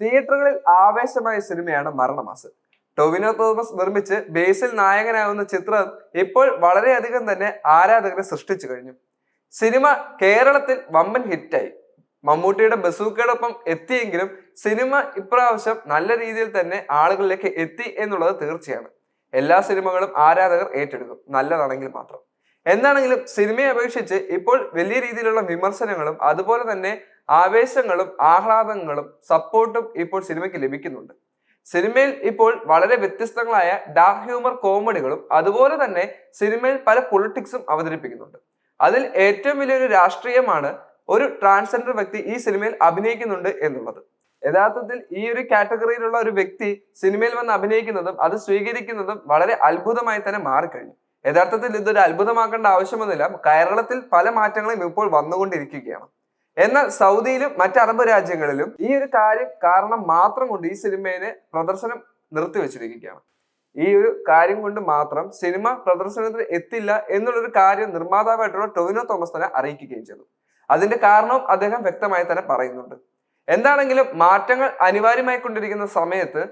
തിയേറ്ററുകളിൽ ആവേശമായ സിനിമയാണ് മരണമാസ് ടൊവിനോ തോമസ് നിർമ്മിച്ച് ബേസിൽ നായകനാകുന്ന ചിത്രം ഇപ്പോൾ വളരെയധികം തന്നെ ആരാധകരെ സൃഷ്ടിച്ചു കഴിഞ്ഞു. സിനിമ കേരളത്തിൽ വമ്പൻ ഹിറ്റായി. മമ്മൂട്ടിയുടെ ബസൂക്കയോടൊപ്പം എത്തിയെങ്കിലും സിനിമ ഇപ്രാവശ്യം നല്ല രീതിയിൽ തന്നെ ആളുകളിലേക്ക് എത്തി എന്നുള്ളത് തീർച്ചയാണ്. എല്ലാ സിനിമകളും ആരാധകർ ഏറ്റെടുക്കും നല്ലതാണെങ്കിൽ മാത്രം. എന്താണെങ്കിലും സിനിമയെ അപേക്ഷിച്ച് ഇപ്പോൾ വലിയ രീതിയിലുള്ള വിമർശനങ്ങളും അതുപോലെ തന്നെ ആവേശങ്ങളും ആഹ്ലാദങ്ങളും സപ്പോർട്ടും ഇപ്പോൾ സിനിമയ്ക്ക് ലഭിക്കുന്നുണ്ട്. സിനിമയിൽ ഇപ്പോൾ വളരെ വ്യത്യസ്തങ്ങളായ ഡാർക്ക് ഹ്യൂമർ കോമഡികളും അതുപോലെ തന്നെ സിനിമയിൽ പല പൊളിറ്റിക്സും അവതരിപ്പിക്കുന്നുണ്ട്. അതിൽ ഏറ്റവും വലിയൊരു രാഷ്ട്രീയമാണ് ഒരു ട്രാൻസ്ജെൻഡർ വ്യക്തി ഈ സിനിമയിൽ അഭിനയിക്കുന്നുണ്ട് എന്നുള്ളത്. യഥാർത്ഥത്തിൽ ഈ ഒരു കാറ്റഗറിയിലുള്ള ഒരു വ്യക്തി സിനിമയിൽ വന്ന് അഭിനയിക്കുന്നതും അത് സ്വീകരിക്കുന്നതും വളരെ അത്ഭുതമായി തന്നെ മാറിക്കഴിഞ്ഞു. യഥാർത്ഥത്തിൽ ഇതൊരു അത്ഭുതമാക്കേണ്ട ആവശ്യമൊന്നുമില്ല. കേരളത്തിൽ പല മാറ്റങ്ങളും ഇപ്പോൾ വന്നുകൊണ്ടിരിക്കുകയാണ്. എന്നാൽ സൗദിയിലും മറ്റ് അറബ് രാജ്യങ്ങളിലും ഈ ഒരു കാര്യം കാരണം മാത്രം കൊണ്ട് ഈ സിനിമയെ പ്രദർശനം നിർത്തിവെച്ചിരിക്കുകയാണ് ഈ ഒരു കാര്യം കൊണ്ട് മാത്രം സിനിമ പ്രദർശനത്തിന് എത്തില്ല എന്നുള്ളൊരു കാര്യം നിർമ്മാതാവായിട്ടുള്ള ടൊവിനോ തോമസ് തന്നെ അറിയിക്കുകയും ചെയ്തു. അതിന്റെ കാരണവും അദ്ദേഹം വ്യക്തമായി തന്നെ പറയുന്നുണ്ട്. എന്താണെങ്കിലും മാറ്റങ്ങൾ അനിവാര്യമായി കൊണ്ടിരിക്കുന്ന സമയത്ത്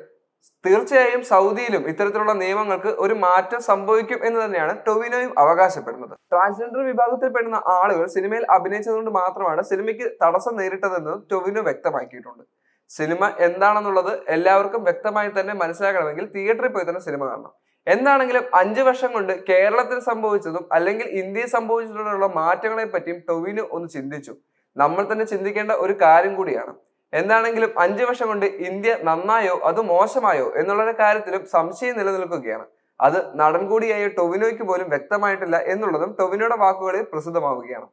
തീർച്ചയായും സൗദിയിലും ഇത്തരത്തിലുള്ള നിയമങ്ങൾക്ക് ഒരു മാറ്റം സംഭവിക്കും എന്ന് തന്നെയാണ് ടൊവിനോയും അവകാശപ്പെടുന്നത്. ട്രാൻസ്ജെൻഡർ വിഭാഗത്തിൽപ്പെടുന്ന ആളുകൾ സിനിമയിൽ അഭിനയിച്ചതുകൊണ്ട് മാത്രമാണ് സിനിമയ്ക്ക് തടസ്സം നേരിട്ടതെന്ന് ടൊവിനോ വ്യക്തമാക്കിയിട്ടുണ്ട്. സിനിമ എന്താണെന്നുള്ളത് എല്ലാവർക്കും വ്യക്തമായി തന്നെ മനസ്സിലാക്കണമെങ്കിൽ തിയേറ്ററിൽ പോയി തന്നെ സിനിമ കാണണം. എന്താണെങ്കിലും അഞ്ചു വർഷം കൊണ്ട് കേരളത്തിൽ സംഭവിച്ചതും അല്ലെങ്കിൽ ഇന്ത്യയിൽ സംഭവിച്ചിട്ടുള്ള മാറ്റങ്ങളെ പറ്റിയും ടൊവിനോ ഒന്ന് ചിന്തിച്ചു. നമ്മൾ തന്നെ ചിന്തിക്കേണ്ട ഒരു കാര്യം കൂടിയാണ്. എന്താണെങ്കിലും അഞ്ചു വർഷം കൊണ്ട് ഇന്ത്യ നന്നായോ അത് മോശമായോ എന്നുള്ള കാര്യത്തിലും സംശയം നിലനിൽക്കുകയാണ്. അത് നടൻ കൂടിയായ ടൊവിനോയ്ക്ക് പോലും വ്യക്തമായിട്ടില്ല എന്നുള്ളതും ടൊവിനോയുടെ വാക്കുകളിൽ പ്രസിദ്ധമാവുകയാണ്.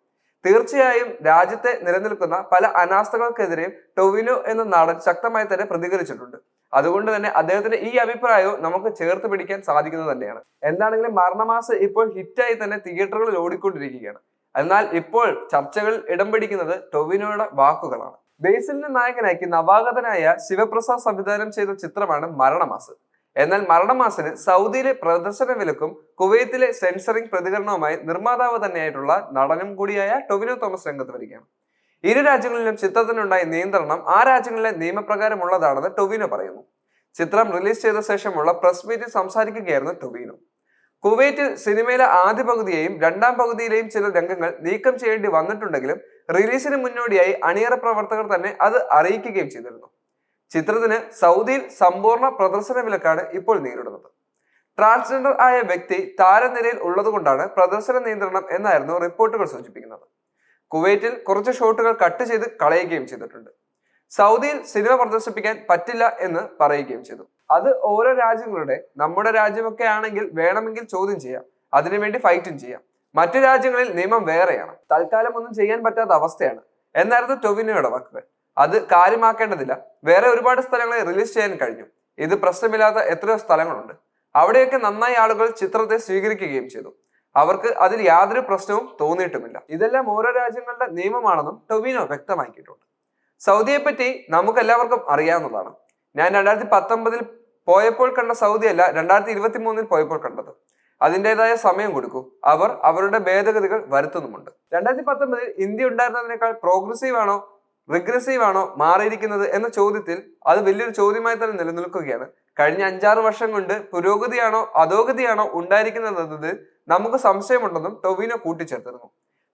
തീർച്ചയായും രാജ്യത്തെ നിലനിൽക്കുന്ന പല അനാസ്ഥകൾക്കെതിരെയും ടൊവിനോ എന്ന നടൻ ശക്തമായി തന്നെ പ്രതികരിച്ചിട്ടുണ്ട്. അതുകൊണ്ട് തന്നെ അദ്ദേഹത്തിന്റെ ഈ അഭിപ്രായവും നമുക്ക് ചേർത്ത് പിടിക്കാൻ സാധിക്കുന്നത് തന്നെയാണ്. എന്താണെങ്കിലും മരണമാസ് ഇപ്പോൾ ഹിറ്റായി തന്നെ തിയേറ്ററുകളിൽ ഓടിക്കൊണ്ടിരിക്കുകയാണ്. എന്നാൽ ഇപ്പോൾ ചർച്ചകൾ ഇടം പിടിക്കുന്നത് ടൊവിനോയുടെ വാക്കുകളാണ്. ബേസിലിനെ നായകനാക്കി നവാഗതനായ ശിവപ്രസാദ് സംവിധാനം ചെയ്ത ചിത്രമാണ് മരണമാസ്. എന്നാൽ മരണമാസിന് സൗദിയിലെ പ്രദർശന വിലക്കും കുവൈത്തിലെ സെൻസറിംഗ് പ്രതികരണവുമായി നിർമ്മാതാവ് തന്നെയായിട്ടുള്ള നടനും കൂടിയായ ടൊവിനോ തോമസ് രംഗത്ത് വരികയാണ്. ഇരു രാജ്യങ്ങളിലും ചിത്രത്തിനുണ്ടായ നിയന്ത്രണം ആ രാജ്യങ്ങളിലെ നിയമപ്രകാരമുള്ളതാണെന്ന് ടൊവിനോ പറയുന്നു. ചിത്രം റിലീസ് ചെയ്ത ശേഷമുള്ള പ്രസ് മീറ്റിൽ സംസാരിക്കുകയായിരുന്നു ടൊവിനോ. കുവൈറ്റിൽ സിനിമയിലെ ആദ്യ പകുതിയെയും രണ്ടാം പകുതിയിലെയും ചില രംഗങ്ങൾ നീക്കം ചെയ്യേണ്ടി വന്നിട്ടുണ്ടെങ്കിലും റിലീസിന് മുന്നോടിയായി അണിയറ പ്രവർത്തകർ തന്നെ അത് അറിയിക്കുകയും ചെയ്തിരുന്നു. ചിത്രത്തിന് സൗദിയിൽ സമ്പൂർണ പ്രദർശന വിലക്കാണ് ഇപ്പോൾ നേരിടുന്നത്. ട്രാൻസ്ജെൻഡർ ആയ വ്യക്തി താരനിരയിൽ ഉള്ളതുകൊണ്ടാണ് പ്രദർശന നിയന്ത്രണം എന്നായിരുന്നു റിപ്പോർട്ടുകൾ സൂചിപ്പിക്കുന്നത്. കുവൈറ്റിൽ കുറച്ച് ഷോട്ടുകൾ കട്ട് ചെയ്ത് കളയുകയും ചെയ്തിട്ടുണ്ട്. സൗദിയിൽ സിനിമ പ്രദർശിപ്പിക്കാൻ പറ്റില്ല എന്ന് പറയുകയും ചെയ്തു. അത് ഓരോ രാജ്യങ്ങളുടെ നമ്മുടെ രാജ്യമൊക്കെ ആണെങ്കിൽ വേണമെങ്കിൽ ചോദ്യം ചെയ്യാം. അതിനുവേണ്ടി ഫൈറ്റും ചെയ്യാം. മറ്റു രാജ്യങ്ങളിൽ നിയമം വേറെയാണ്. തൽക്കാലം ഒന്നും ചെയ്യാൻ പറ്റാത്ത അവസ്ഥയാണ്. എന്നായിരുന്നു ടൊവിനോയുടെ വാക്കുകൾ. അത് കാര്യമാക്കേണ്ടതില്ല. വേറെ ഒരുപാട് സ്ഥലങ്ങളെ റിലീസ് ചെയ്യാൻ കഴിഞ്ഞു. ഇത് പ്രശ്നമില്ലാത്ത എത്രയോ സ്ഥലങ്ങളുണ്ട്. അവിടെയൊക്കെ നന്നായി ആളുകൾ ചിത്രത്തെ സ്വീകരിക്കുകയും ചെയ്തു. അവർക്ക് അതിൽ യാതൊരു പ്രശ്നവും തോന്നിയിട്ടുമില്ല. ഇതെല്ലാം ഓരോ രാജ്യങ്ങളുടെ നിയമമാണെന്നും ടൊവിനോ വ്യക്തമാക്കിയിട്ടുണ്ട്. സൗദിയെ പറ്റി നമുക്ക് എല്ലാവർക്കും അറിയാവുന്നതാണ്. ഞാൻ രണ്ടായിരത്തി പത്തൊമ്പതിൽ പോയപ്പോൾ കണ്ട സൗദിയല്ല രണ്ടായിരത്തി ഇരുപത്തി മൂന്നിൽ പോയപ്പോൾ കണ്ടത്. അതിന്റെതായ സമയം കൊടുക്കൂ. അവർ അവരുടെ ഭേദഗതികൾ വരുത്തുന്നുമുണ്ട്. രണ്ടായിരത്തി പത്തൊമ്പതിൽ ഇന്ത്യ ഉണ്ടായിരുന്നതിനേക്കാൾ പ്രോഗ്രസീവ് ആണോ റിഗ്രസീവ് ആണോ മാറിയിരിക്കുന്നത് എന്ന ചോദ്യത്തിൽ അത് വലിയൊരു ചോദ്യമായി തന്നെ നിലനിൽക്കുകയാണ്. കഴിഞ്ഞ അഞ്ചാറ് വർഷം കൊണ്ട് പുരോഗതിയാണോ അധോഗതിയാണോ ഉണ്ടായിരിക്കുന്നതെന്നത് നമുക്ക് സംശയമുണ്ടെന്നും ടൊവിനോ കൂട്ടിച്ചേർത്തിരുന്നു.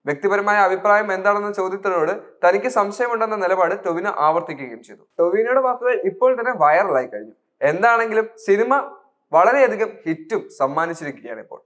വ്യക്തിപരമായ അഭിപ്രായം എന്താണെന്ന ചോദ്യത്തിനോട് തനിക്ക് സംശയമുണ്ടെന്ന നിലപാട് ടൊവിനോ ആവർത്തിക്കുകയും ചെയ്തു. ടൊവിനോയുടെ വാക്കുകൾ ഇപ്പോൾ തന്നെ വൈറലായി കഴിഞ്ഞു. എന്താണെങ്കിലും സിനിമ വളരെയധികം ഹിറ്റും സമ്മാനിച്ചിരിക്കുകയാണ് ഇപ്പോൾ.